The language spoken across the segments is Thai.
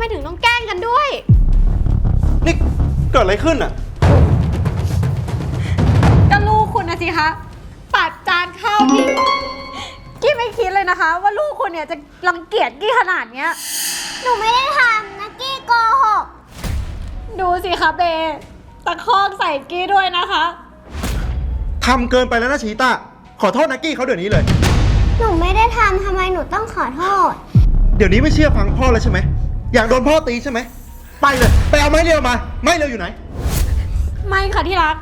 ไรเนี่ยทำไมถึงต้องแกล้งกันด้วย นี่เกิดอะไรขึ้นอะ ก็ลูกคุณนะสิคะปัดจานข้าวพี่กี้ไม่คิดเลยนะคะ ว่าลูกคุณเนี่ยจะรังเกียจกี้ขนาดเนี้ย หนูไม่ได้ทำนักกี้โกหก ดูสิคะเบตะคอกใส่กี้ด้วยนะคะ ทำเกินไปแล้วนะชีตาขอโทษนักกี้เขาเดี๋ยวนี้เลย หนูไม่ได้ทำทำไมหนูต้องขอโทษ เดี๋ยวนี้ไม่เชื่อฟังพ่อแล้วใช่ไหม อยากโดนพ่อตีใช่ไหม ไปเลย ไปเอาไม้เรียวมา ไม้เรียวอยู่ไหน ไม่ค่ะที่รัก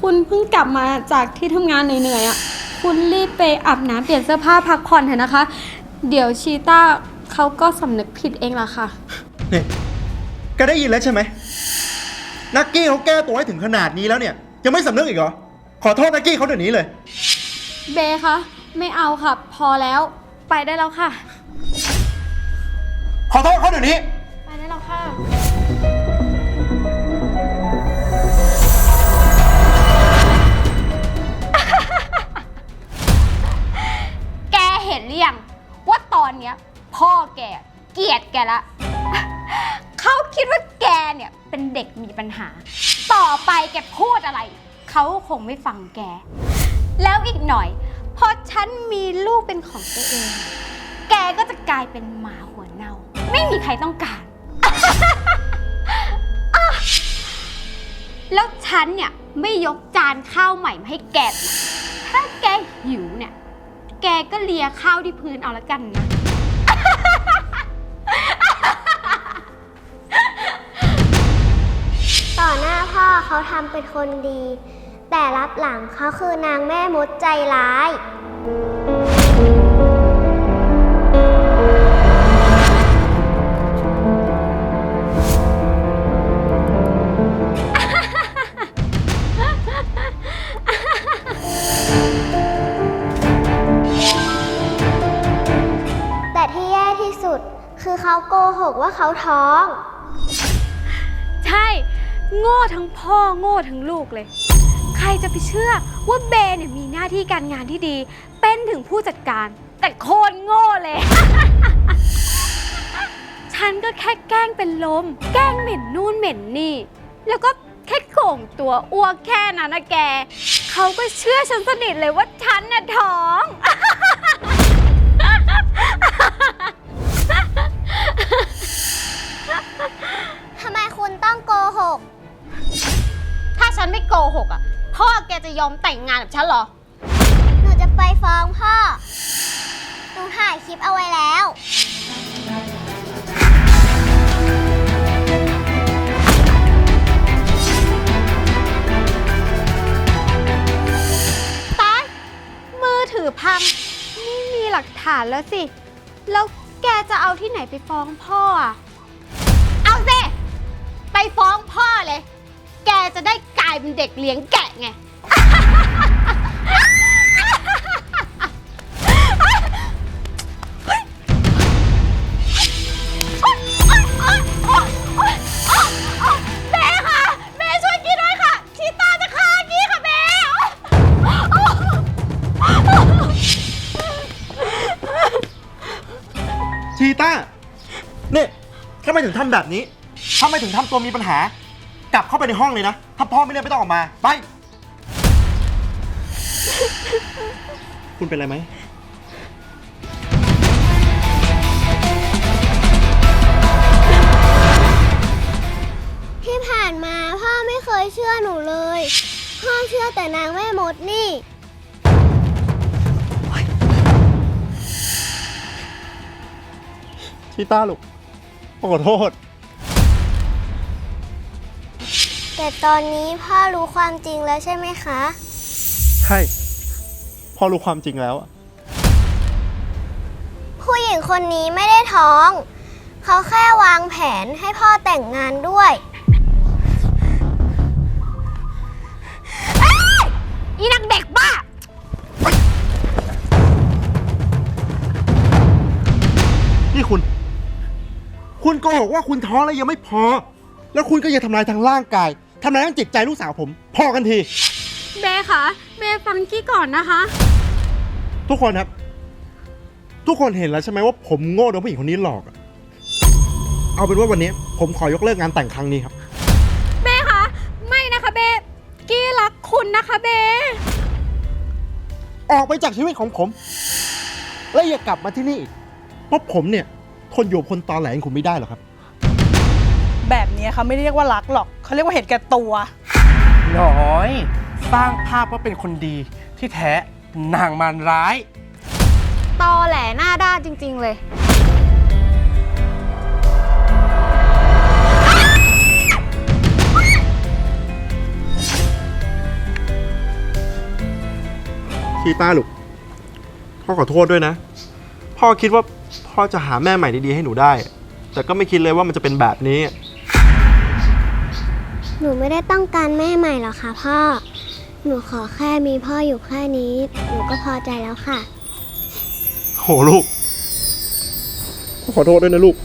คุณเพิ่งกลับมาจากที่ทำงานเหนื่อยๆอะ คุณรีบไปอาบน้ำเปลี่ยนเสื้อผ้าพักผ่อนเถอะนะคะ เดี๋ยวชีต้าเขาก็สำนึกผิดเองล่ะค่ะ นี่แกได้ยินแล้วใช่ไหม นักกี้เขาแก้ตัวให้ถึงขนาดนี้แล้วเนี่ย ยังไม่สำนึกอีกเหรอ ขอโทษนักกี้เขาเดี๋ยวนี้เลย เบคะไม่เอาค่ะ พอแล้ว ไปได้แล้วค่ะ ขอโทษเขาเดี๋ยวนี้ ไปได้แล้วค่ะ แกเห็นหรือยังว่าตอนเนี้ยพ่อแกเกลียดแกละ เขาคิดว่าแกเนี่ยเป็นเด็กมีปัญหา ต่อไปแกพูดอะไร เขาคงไม่ฟังแก แล้วอีกหน่อย พอฉันมีลูกเป็นของตัวเอง แกก็จะกลายเป็นหมาหัวเน่า ไม่มีใครต้องการ แล้วฉันเนี่ยไม่ยกจานข้าวใหม่มาให้แกถ้าแกหิวเนี่ย แกก็เลียข้าวที่พื้นเอาละกันนะ ต่อหน้าพ่อเขาทำเป็นคนดี แต่รับหลังเขาคือนางแม่มดใจร้าย ที่สุด คือเขาโกหกว่าเขาท้อง ใช่ โง่ทั้งพ่อโง่ทั้งลูกเลย ใครจะไปเชื่อว่าเบย์เนี่ยมีหน้าที่การงานที่ดี เป็นถึงผู้จัดการ แต่โคตรโง่เลย ฉันก็แค่แกล้งเป็นลม แกล้งเหม็นนู่นเหม็นนี่ แล้วก็แค่โก่งตัวอ้วกแค่นั้นนะแก เขาก็เชื่อฉันสนิทเลยว่าฉันน่ะท้อง ยอมแต่งงานกับฉันเหรอ หนูจะไปฟ้องพ่อ หนูถ่ายคลิปเอาไว้แล้ว ตาย มือถือพังไม่มีหลักฐานแล้วสิ แล้วแกจะเอาที่ไหนไปฟ้องพ่ออะเอาสิ ไปฟ้องพ่อเลย แกจะได้กลายเป็นเด็กเลี้ยงแกะไง แม่ค่ะ แม่ช่วยกี้ด้วยค่ะ ชีตาจะฆ่ากี้ค่ะแม่ ชีต้าเนี่ยทำไมถึงทำแบบนี้ทำไมถึงทำตัวมีปัญหา กลับเข้าไปในห้องเลยนะ ถ้าพ่อไม่เรียกไม่ต้องออกมา ไป คุณเป็นอะไรไหม ที่ผ่านมาพ่อไม่เคยเชื่อหนูเลย พ่อเชื่อแต่นางแม่มดนี่ชีต้าลูกขอโทษ แต่ตอนนี้พ่อรู้ความจริงแล้วใช่ไหมคะใช่พ่อรู้ความจริงแล้วอะผู้หญิงคนนี้ไม่ได้ท้อง เขาแค่วางแผนให้พ่อแต่งงานด้วย อีนางเด็กบ้า นี่คุณ คุณโกหกว่าคุณท้องแล้วยังไม่พอ แล้วคุณก็ยังทำลายทางร่างกายทำลายทั้งจิตใจลูกสาวผม พอกันที เบคะเบฟังกี้ก่อนนะคะ ทุกคนครับ ทุกคนเห็นแล้วใช่ไหมว่าผมโง่โดนผู้หญิงคนนี้หลอกอะเอาเป็นว่าวันนี้ผมขอยกเลิกงานแต่งครั้งนี้ครับ เบคะไม่นะคะเบกี้รักคุณนะคะเบออกไปจากชีวิตของผม และอย่ากลับมาที่นี่อีกเพราะผมเนี่ยทนอยู่กับคนตอแหลอย่างคุณไม่ได้หรอกครับ แบบนี้เขาไม่ได้เรียกว่ารักหรอก เขาเรียกว่าเห็นแก่ตัว น้อย สร้างภาพว่าเป็นคนดีที่แท้นางมารร้าย ตอแหลหน้าด้านจริง ๆ เลย คีต้าลูกพ่อขอโทษด้วยนะ พ่อคิดว่าพ่อจะหาแม่ใหม่ดีๆให้หนูได้ แต่ก็ไม่คิดเลยว่ามันจะเป็นแบบนี้ หนูไม่ได้ต้องการแม่ใหม่หรอกค่ะพ่อ หนูขอแค่มีพ่ออยู่แค่นี้ หนูก็พอใจแล้วค่ะ โหลูกพ่อขอโทษด้วยนะลูก